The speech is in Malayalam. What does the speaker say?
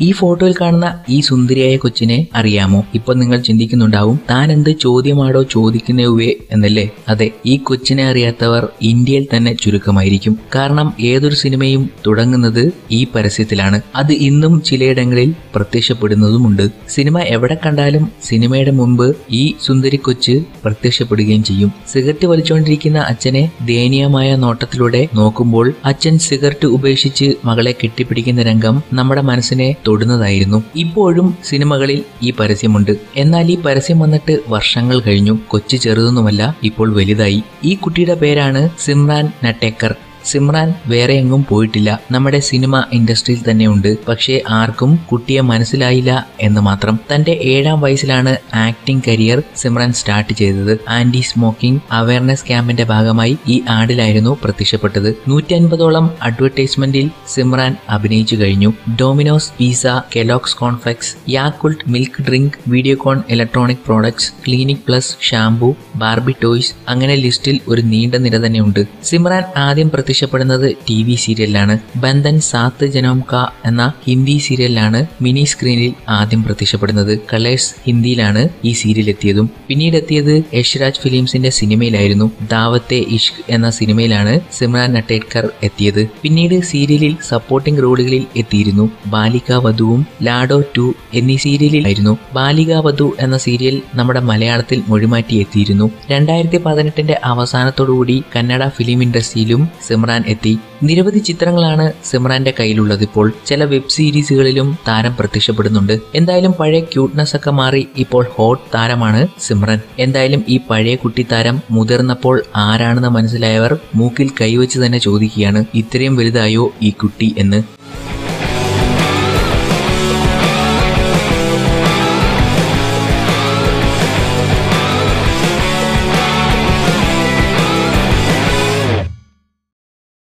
ഈ ഫോട്ടോയിൽ കാണുന്ന ഈ സുന്ദരിയായ കൊച്ചിനെ അറിയാമോ? ഇപ്പൊ നിങ്ങൾ ചിന്തിക്കുന്നുണ്ടാവും താൻ എന്ത് ചോദ്യമാടോ ചോദിക്കുന്നവേ എന്നല്ലേ? അതെ ഈ കൊച്ചിനെ അറിയാത്തവർ ഇന്ത്യയിൽ തന്നെ ചുരുക്കമായിരിക്കും. കാരണം ഏതൊരു സിനിമയും തുടങ്ങുന്നത് ഈ പരസ്യത്തിലാണ്. അത് ഇന്നും ചിലയിടങ്ങളിൽ പ്രത്യക്ഷപ്പെടുന്നതുമുണ്ട്. സിനിമ എവിടെ കണ്ടാലും സിനിമയുടെ മുമ്പ് ഈ സുന്ദരി കൊച്ച് പ്രത്യക്ഷപ്പെടുകയും ചെയ്യും. സിഗരറ്റ് വലിച്ചുകൊണ്ടിരിക്കുന്ന അച്ഛനെ ദയനീയമായ നോട്ടത്തിലൂടെ നോക്കുമ്പോൾ അച്ഛൻ സിഗരറ്റ് ഉപേക്ഷിച്ച് മകളെ കെട്ടിപ്പിടിക്കുന്ന രംഗം നമ്മുടെ മനസ്സിനെ തൊടുന്നതായിരുന്നു. ഇപ്പോഴും സിനിമകളിൽ ഈ പരസ്യമുണ്ട്. എന്നാൽ ഈ പരസ്യം വന്നിട്ട് വർഷങ്ങൾ കഴിഞ്ഞു. കൊച്ചു ചെറുതൊന്നുമല്ല ഇപ്പോൾ വലുതായി. ഈ കുട്ടിയുടെ പേരാണ് സിമ്രാൻ നട്ടേക്കർ. സിമ്രാൻ വേറെ എങ്ങും പോയിട്ടില്ല. നമ്മുടെ സിനിമ ഇൻഡസ്ട്രിയിൽ തന്നെ ഉണ്ട്. പക്ഷേ ആർക്കും കുട്ടിയെ മനസ്സിലായില്ല എന്ന് മാത്രം. തന്റെ ഏഴാം വയസ്സിലാണ് ആക്ടിംഗ് കരിയർ സിമ്രാൻ സ്റ്റാർട്ട് ചെയ്തത്. ആന്റി സ്മോക്കിംഗ് അവയർനെസ് ക്യാമ്പിന്റെ ഭാഗമായി ഈ ആഡിലായിരുന്നു പ്രത്യക്ഷപ്പെട്ടത്. നൂറ്റി അൻപതോളം അഡ്വർടൈസ്മെന്റിൽ സിമ്രാൻ അഭിനയിച്ചു കഴിഞ്ഞു. Domino's pizza Kellogg's cornflakes Yakult milk drink Videocon electronic products Clinic Plus shampoo Barbie toys അങ്ങനെ ലിസ്റ്റിൽ ഒരു നീണ്ട നിര തന്നെയുണ്ട് സിമ്രാൻ ആദ്യം പ്രത്യക്ഷപ്പെടുന്നത് ടി വി സീരിയലിലാണ്. ബന്ധൻ സാത്ത് ജനോം കാ എന്ന ഹിന്ദി സീരിയലിലാണ് മിനി സ്ക്രീനിൽ ആദ്യം പ്രത്യക്ഷപ്പെടുന്നത്. കളേഴ്സ് ഹിന്ദിയിലാണ് ഈ സീരിയൽ എത്തിയതും പിന്നീട് എത്തിയത് യഷ്രാജ് ഫിലിംസിന്റെ സിനിമയിലായിരുന്നു. ദാവത്തെ ഇഷ്ക് എന്ന സിനിമയിലാണ് സിമ്രാൻ നട്ടേക്കർ എത്തിയത്. പിന്നീട് സീരിയലിൽ സപ്പോർട്ടിംഗ് റോളുകളിൽ എത്തിയിരുന്നു. ബാലിക വധുവും ലാഡോ ടു എന്നീ സീരിയലിലായിരുന്നു ബാലിക വധു എന്ന സീരിയൽ നമ്മുടെ മലയാളത്തിൽ മൊഴിമാറ്റി എത്തിയിരുന്നു. രണ്ടായിരത്തി പതിനെട്ടിന്റെ അവസാനത്തോടുകൂടി കന്നഡ ഫിലിം ഇൻഡസ്ട്രിയിലും സിമ്രാൻ എത്തി. നിരവധി ചിത്രങ്ങളാണ് സിമ്രാന്റെ കയ്യിലുള്ളത് ഇപ്പോൾ. ചില വെബ് സീരീസുകളിലും താരം പ്രത്യക്ഷപ്പെടുന്നുണ്ട്. എന്തായാലും പഴയ ക്യൂട്ട്നെസ് ഒക്കെ മാറി ഇപ്പോൾ ഹോട്ട് താരമാണ് സിമ്രൻ. എന്തായാലും ഈ പഴയ കുട്ടി താരം മുതിർന്നപ്പോൾ ആരാണെന്ന് മനസ്സിലായവർ മൂക്കിൽ കൈവച്ച് തന്നെ ചോദിക്കുകയാണ് ഇത്രയും വലുതായോ ഈ കുട്ടി? എന്ന്.